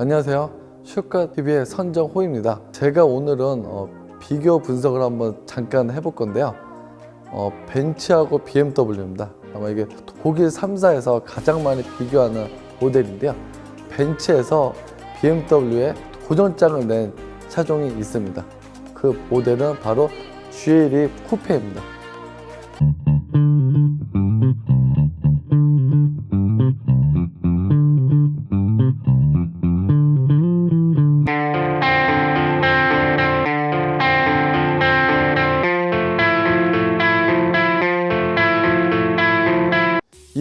안녕하세요. 슈카TV의 선정호입니다. 제가 오늘은 어, 비교 분석을 한번 잠깐 해볼 건데요. 어, 벤츠하고 BMW입니다. 아마 이게 독일 3사에서 가장 많이 비교하는 모델인데요. 벤츠에서 BMW에 고전장을 낸 차종이 있습니다. 그 모델은 바로 GLE 쿠페입니다.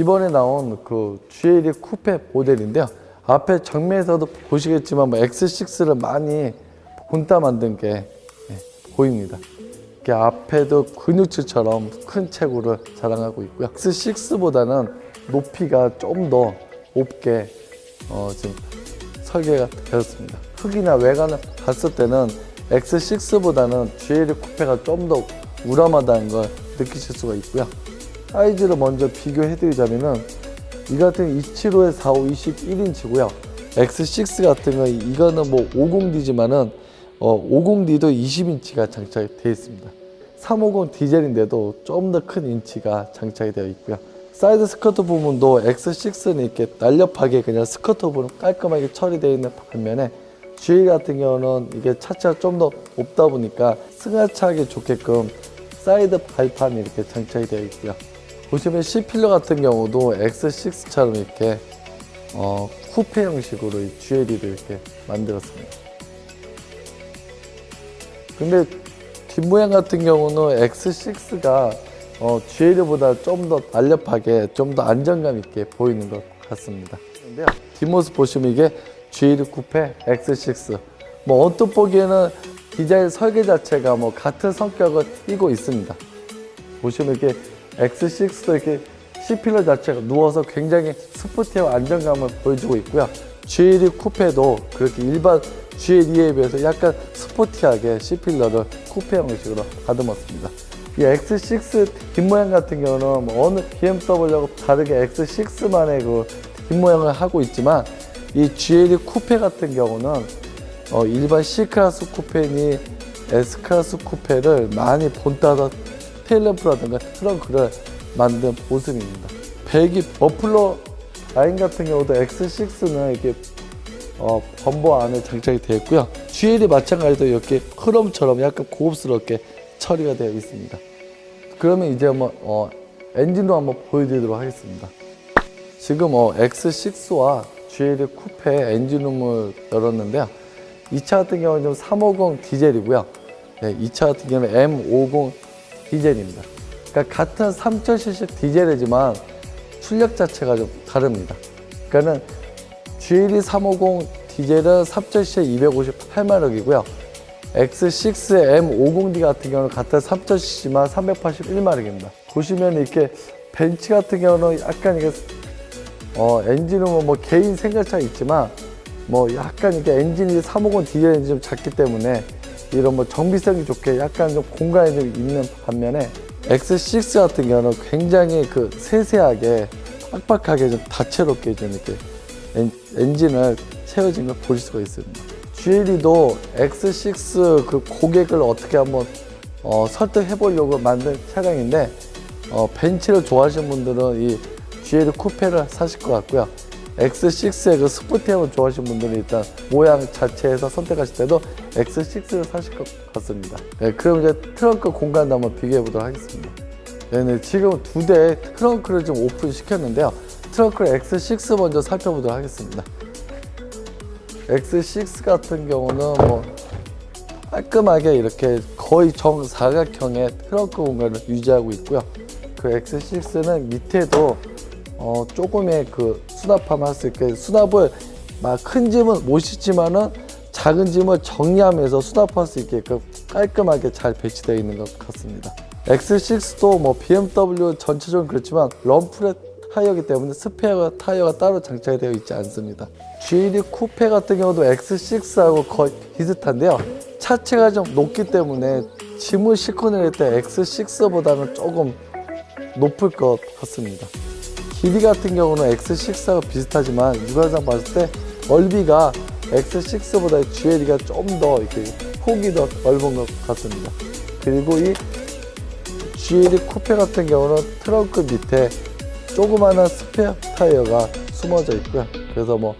이번에 나온 그 GLE 쿠페 모델인데요. 앞에 정면에서도 보시겠지만 뭐 X6를 많이 본따 만든 게 네, 보입니다. 이렇게 앞에도 근육질처럼 큰 체구를 자랑하고 있고요. X6보다는 높이가 좀 더 높게 어, 지금 설계가 되었습니다. 크기나 외관을 봤을 때는 X6보다는 GL 쿠페가 좀 더 우람하다는 걸 느끼실 수가 있고요. 사이즈를 먼저 비교해드리자면은 이 같은 275에 45, 21인치고요. X6 같은 거 이거는 뭐 50D지만은 어, 50D도 20인치가 장착이 되어 있습니다. 350 디젤인데도 좀 더 큰 인치가 장착이 되어 있고요. 사이드 스커트 부분도 X6는 이렇게 날렵하게 그냥 스커트 부분 깔끔하게 처리되어 있는 반면에 G 같은 경우는 이게 차체가 좀 더 높다 보니까 승하차하기 좋게끔 사이드 발판이 이렇게 장착이 되어 있고요. 보시면 C필러 같은 경우도 X6처럼 이렇게 어, 쿠페 형식으로 이 GLE를 이렇게 만들었습니다. 근데 뒷모양 같은 경우는 X6가 어, GL보다 좀 더 날렵하게 좀 더 안정감 있게 보이는 것 같습니다. 뒷모습 보시면 이게 GL 쿠페 X6. 뭐 언뜻 보기에는 디자인 설계 자체가 뭐 같은 성격을 띠고 있습니다. 보시면 이렇게 X6도 이렇게 C필러 자체가 누워서 굉장히 스포티한 안정감을 보여주고 있고요. GLE 쿠페도 그렇게 일반 GLE에 비해서 약간 스포티하게 C필러를 쿠페 형식으로 다듬었습니다. 이 X6 뒷모양 같은 경우는 뭐 어느 BMW하고 다르게 X6만의 그 뒷모양을 하고 있지만 이 GLE 쿠페 같은 경우는 어, 일반 C클래스 쿠페니 S클래스 쿠페를 많이 본따서 테일램프라든가 트렁크를 만든 모습입니다. 배기 머플러 라인 같은 경우도 X6는 이렇게 어, 범버 안에 장착이 되어 있고요. GL이 마찬가지로 이렇게 크롬처럼 약간 고급스럽게 처리가 되어 있습니다. 그러면 이제 한번 어, 엔진도 한번 보여드리도록 하겠습니다. 지금 어, X6와 GL 쿠페 엔진룸을 열었는데요. 이차 같은 경우는 좀350 디젤이고요. 네, 이차 같은 경우는 M50 디젤입니다. 그러니까 같은 3000cc 디젤이지만 출력 자체가 좀 다릅니다. 그러니까는 GLE 350 디젤은 3000cc 258마력이고요. X6 M50D 같은 경우는 같은 3000cc만 381마력입니다. 보시면 이렇게 벤츠 같은 경우는 약간 이게 어, 엔진은 뭐 개인 생각차가 있지만 뭐 약간 이게 엔진이 350 디젤 엔진 좀 작기 때문에 이런 뭐 정비성이 좋게 약간 좀 공간이 좀 있는 반면에 X6 같은 경우는 굉장히 그 세세하게 빡빡하게 좀 다채롭게 좀 이렇게 엔, 엔진을 채워진 걸볼 수가 있습니다. GLE도 X6 그 고객을 어떻게 한번 어, 설득해 보려고 만든 차량인데 어, 벤츠를 좋아하시는 분들은 이 GL 쿠페를 사실 것 같고요. X6의 그 스포티함을 좋아하시는 분들은 일단 모양 자체에서 선택하실 때도 X6를 사실 것 같습니다. 네, 그럼 이제 트렁크 공간도 한번 비교해 보도록 하겠습니다. 네, 네, 지금 두 대의 트렁크를 좀 오픈 시켰는데요. 트렁크를 X6 먼저 살펴보도록 하겠습니다. X6 같은 경우는 뭐 깔끔하게 이렇게 거의 정사각형의 트렁크 공간을 유지하고 있고요. 그 X6는 밑에도 어, 조금의 그 수납함 할수 있게 수납을 막 큰 짐은 못 싣지만은 작은 짐을 정리하면서 수납할 수 있게끔 깔끔하게 잘 배치되어 있는 것 같습니다. X6도 뭐 BMW 전체적으로 그렇지만 럼프렛 타이어이기 때문에 스페어 타이어가 따로 장착이 되어 있지 않습니다. GLE 쿠페 같은 경우도 X6하고 거의 비슷한데요. 차체가 좀 높기 때문에 짐을 싣고 내릴 때 X6보다는 조금 높을 것 같습니다. 길이 같은 경우는 X6하고 비슷하지만 육안상 봤을 때 넓이가 X6보다 GL이가 좀 더 이렇게 폭이 더 넓은 것 같습니다. 그리고 이 GL 쿠페 같은 경우는 트렁크 밑에 조그마한 스페어 타이어가 숨어져 있고요. 그래서 뭐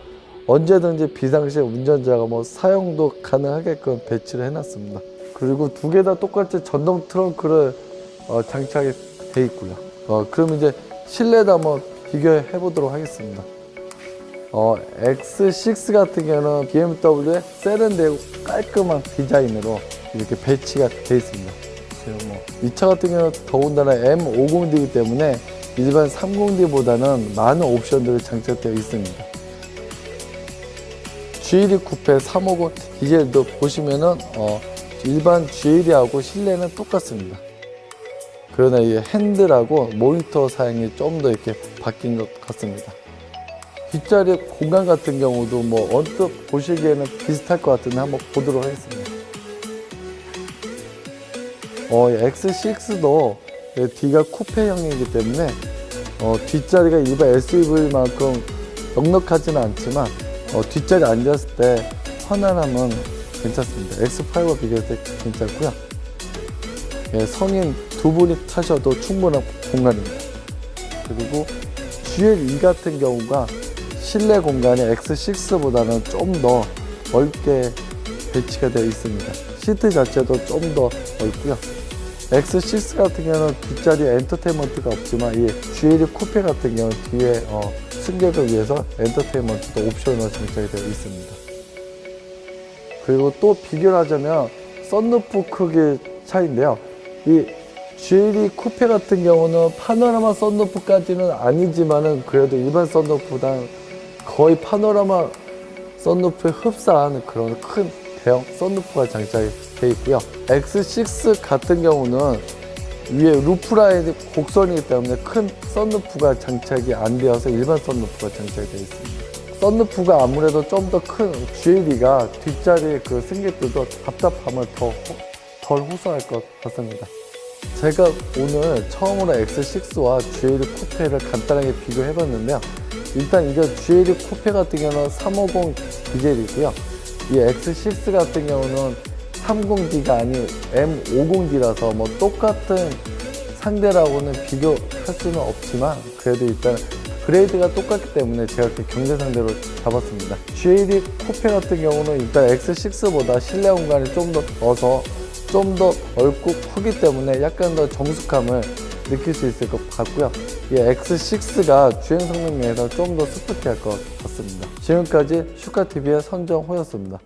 언제든지 비상시에 운전자가 뭐 사용도 가능하게끔 배치를 해놨습니다. 그리고 두 개 다 똑같이 전동 트렁크를 어, 장착이 돼 있고요. 어, 그럼 이제 실내도 한번 비교해 보도록 하겠습니다. 어, X6 같은 경우는 BMW의 세련되고 깔끔한 디자인으로 이렇게 배치가 돼 있습니다. 지금 뭐, 이 차 같은 경우는 더군다나 M50D이기 때문에 일반 30D보다는 많은 옵션들이 장착되어 있습니다. GLE 쿠페 350 디젤도 보시면은 어, 일반 GLE하고 실내는 똑같습니다. 그러나 이 핸들하고 모니터 사양이 좀 더 이렇게 바뀐 것 같습니다. 뒷자리 공간 같은 경우도 뭐 언뜻 보시기에는 비슷할 것 같은데 한번 보도록 하겠습니다. 어, X6도 뒤가 쿠페형이기 때문에 어, 뒷자리가 일반 SUV만큼 넉넉하지는 않지만 어, 뒷자리 앉았을 때 편안함은 괜찮습니다. X5와 비교했을 때 괜찮고요. 예, 성인 두 분이 타셔도 충분한 공간입니다. 그리고 GL2 같은 경우가 실내 공간이 X6보다는 좀 더 넓게 배치가 되어 있습니다. 시트 자체도 좀 더 넓고요. X6 같은 경우는 뒷자리에 엔터테인먼트가 없지만 이 GL 쿠페 같은 경우는 뒤에 어, 승객을 위해서 엔터테인먼트도 옵션으로 장착이 되어 있습니다. 그리고 또 비교를 하자면 썬루프 크기 차이인데요. 이 GLE 쿠페 같은 경우는 파노라마 썬루프까지는 아니지만은 그래도 일반 썬루프보다 거의 파노라마 썬루프에 흡사한 그런 큰 대형 썬루프가 장착이 되어 있고요. X6 같은 경우는 위에 루프 라인이 곡선이기 때문에 큰 썬루프가 장착이 안 되어서 일반 썬루프가 장착이 되어 있습니다. 썬루프가 아무래도 좀 더 큰 GLE가 뒷자리 그 승객들도 답답함을 더 덜 호소할 것 같습니다. 제가 오늘 처음으로 X6와 GL 쿠페를 간단하게 비교해 봤는데요. 일단 이거 GL 쿠페 같은 경우는 350 디젤이고요. 이 X6 같은 경우는 30D가 아닌 M50D라서 뭐 똑같은 상대라고는 비교할 수는 없지만 그래도 일단 그레이드가 똑같기 때문에 제가 이렇게 경제 상대로 잡았습니다. GLE 쿠페 같은 경우는 일단 X6보다 실내 공간이 좀 더 넣어서 좀 더 넓고 크기 때문에 약간 더 정숙함을 느낄 수 있을 것 같고요. 이 X6가 주행 성능 면에서 좀 더 스포티할 것 같습니다. 지금까지 슈카TV의 선정호였습니다.